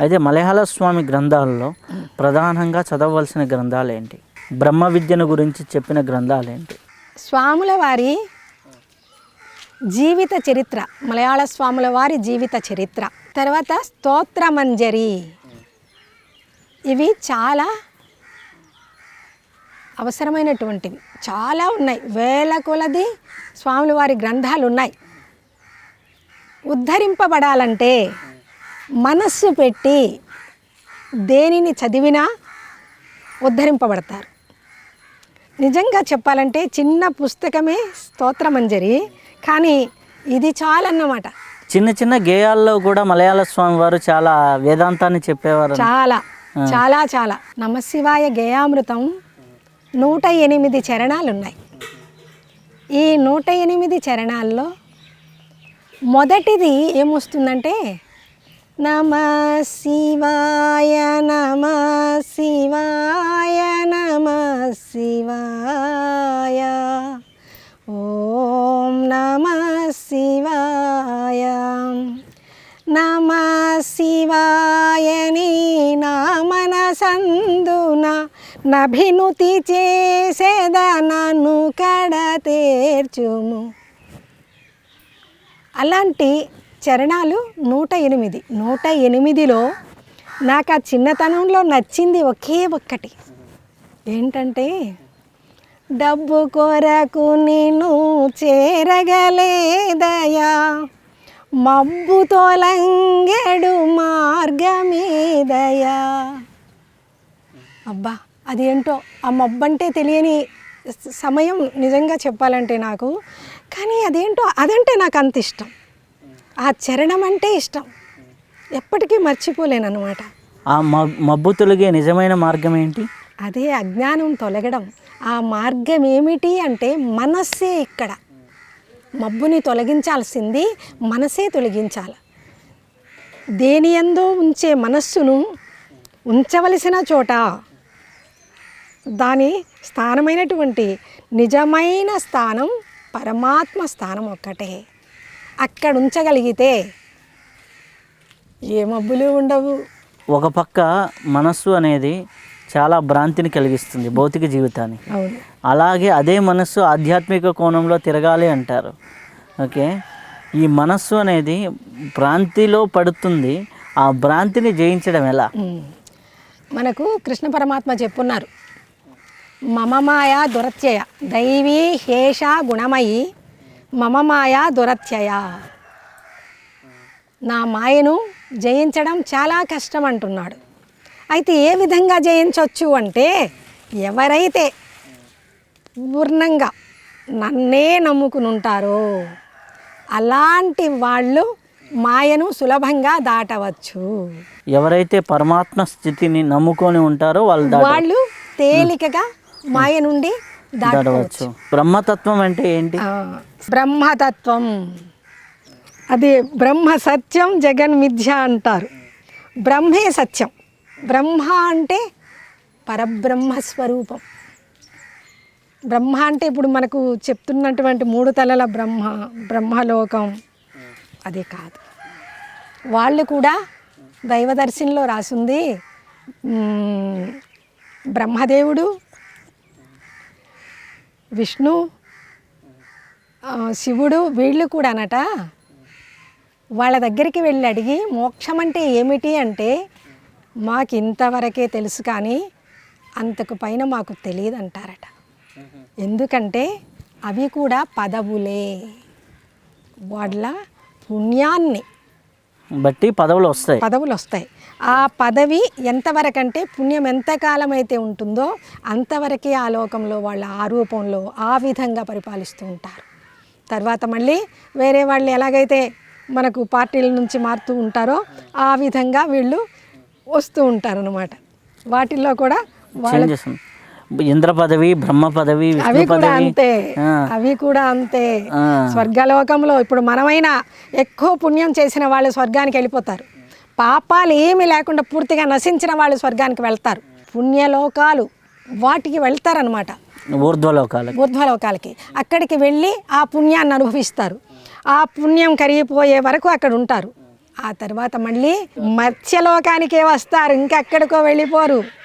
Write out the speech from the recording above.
అయితే మలయాళ స్వామి గ్రంథాల్లో ప్రధానంగా చదవవలసిన గ్రంథాలు ఏంటి బ్రహ్మ విద్యను గురించి చెప్పిన గ్రంథాలు ఏంటి స్వాముల వారి జీవిత చరిత్ర మలయాళ స్వాముల వారి జీవిత చరిత్ర. తర్వాత స్తోత్రమంజరి. ఇవి చాలా అవసరమైనటువంటివి. చాలా ఉన్నాయి. వేల కొలది స్వాముల వారి గ్రంథాలు ఉన్నాయి ఉద్ధరింపబడాలంటే మనస్సు పెట్టి దేనిని చదివినా ఉద్ధరింపబడతారు. నిజంగా చెప్పాలంటే చిన్న పుస్తకమే స్తోత్రమంజరి కానీ ఇది చాలన్నమాట. చిన్న చిన్న గేయాల్లో కూడా మలయాళ స్వామి వారు చాలా వేదాంతాన్ని చెప్పేవారు. చాలా చాలా చాలా. నమశివాయ గేయామృతం నూట ఎనిమిది చరణాలు ఉన్నాయి ఈ నూట ఎనిమిది చరణాల్లో మొదటిది ఏమొస్తుందంటే నమ శివాయ నమ శివాయ నమ శివాయ ఓం నమ శివాయ నమ శివాయని నా మనసందున నభినుతి చేసేదనను కడ తీర్చుము. అలాంటి చరణాలు నూట ఎనిమిది. నూట ఎనిమిదిలో నాకు ఆ చిన్నతనంలో నచ్చింది ఒకే ఒక్కటి. ఏంటంటే డబ్బు కొరకు నేను చేరగలేదయా మబ్బు తొలంగెడు మార్గమేదయా అబ్బా అదేంటో ఆ మబ్బు అంటే తెలియని సమయం నిజంగా చెప్పాలంటే నాకు. కానీ అదేంటో అదంటే నాకు అంత ఇష్టం. ఆ చరణం అంటే ఇష్టం. ఎప్పటికీ మర్చిపోలేను అనమాట ఆ మబ్బు తొలగే నిజమైన మార్గం ఏంటి? అదే అజ్ఞానం తొలగడం. ఆ మార్గం ఏమిటి అంటే మనస్సే ఇక్కడ. మబ్బుని తొలగించాల్సింది మనసే తొలగించాలి. దేని ఎందో ఉంచే మనస్సును ఉంచవలసిన చోట దాని స్థానమైనటువంటి నిజమైన స్థానం పరమాత్మ స్థానం ఒక్కటే. అక్కడ ఉంచగలిగితే ఏ మబ్బులు ఉండవు. ఒక పక్క మనస్సు అనేది చాలా భ్రాంతిని కలిగిస్తుంది భౌతిక జీవితాన్ని. అలాగే అదే మనస్సు ఆధ్యాత్మిక కోణంలో తిరగాలి అంటారు. ఓకే? ఈ మనస్సు అనేది భ్రాంతిలో పడుతుంది. ఆ భ్రాంతిని జయించడం ఎలా. మనకు కృష్ణ పరమాత్మ చెప్పున్నారు. మమ మాయ దురత్యయ. దైవీ హేష గుణమయి మమ మాయ దురత్యయ. నా మాయను జయించడం చాలా కష్టం అంటున్నాడు అయితే ఏ విధంగా జయించవచ్చు అంటే ఎవరైతే పూర్ణంగా నన్నే నమ్ముకుని ఉంటారో అలాంటి వాళ్ళు మాయను సులభంగా దాటవచ్చు. ఎవరైతే పరమాత్మ స్థితిని నమ్ముకొని ఉంటారో వాళ్ళు వాళ్ళు తేలికగా మాయ నుండి దాటవచ్చు. బ్రహ్మతత్వం అంటే ఏంటి? బ్రహ్మతత్వం. అది బ్రహ్మ సత్యం జగన్ మిథ్య అంటారు. బ్రహ్మే సత్యం. బ్రహ్మ అంటే పరబ్రహ్మ స్వరూపం. బ్రహ్మ అంటే ఇప్పుడు మనకు చెప్తున్నటువంటి మూడు తలల బ్రహ్మ బ్రహ్మలోకం. అది కాదు. వాళ్ళు కూడా దైవదర్శనంలో రాసింది బ్రహ్మదేవుడు విష్ణు శివుడు వీళ్ళు కూడానట. వాళ్ళ దగ్గరికి వెళ్ళి అడిగి మోక్షం అంటే ఏమిటి అంటే మాకు ఇంతవరకే తెలుసు కానీ అంతకు పైన మాకు తెలియదు అంటారట ఎందుకంటే అవి కూడా పదవులే. వాళ్ళ పుణ్యాన్ని బట్టి పదవులు వస్తాయి. పదవులు వస్తాయి. ఆ పదవి ఎంతవరకు అంటే పుణ్యం ఎంతకాలం అయితే ఉంటుందో అంతవరకే ఆ లోకంలో వాళ్ళ ఆ రూపంలో ఆ విధంగా పరిపాలిస్తూ ఉంటారు. తర్వాత మళ్ళీ వేరే వాళ్ళు ఎలాగైతే మనకు పార్టీల నుంచి మారుతూ ఉంటారో ఆ విధంగా వీళ్ళు వస్తూ ఉంటారు అనమాట వాటిల్లో కూడా వాళ్ళ ఇంద్ర పదవి బ్రహ్మ పదవి అవి కూడా అంతే. అవి కూడా అంతే. స్వర్గలోకంలో ఇప్పుడు మనమైనా ఎక్కువ పుణ్యం చేసిన వాళ్ళు స్వర్గానికి వెళ్ళిపోతారు. పాపాలు ఏమీ లేకుండా పూర్తిగా నశించిన వాళ్ళు స్వర్గానికి వెళ్తారు. పుణ్యలోకాలు వాటికి వెళ్తారనమాట ఊర్ధ్వలోకాలకి. ఊర్ధ్వలోకాలకి. అక్కడికి వెళ్ళి ఆ పుణ్యాన్ని అనుభవిస్తారు. ఆ పుణ్యం కరిగిపోయే వరకు అక్కడ ఉంటారు. ఆ తర్వాత మళ్ళీ మత్స్యలోకానికే వస్తారు. ఇంకెక్కడికో వెళ్ళిపోరు.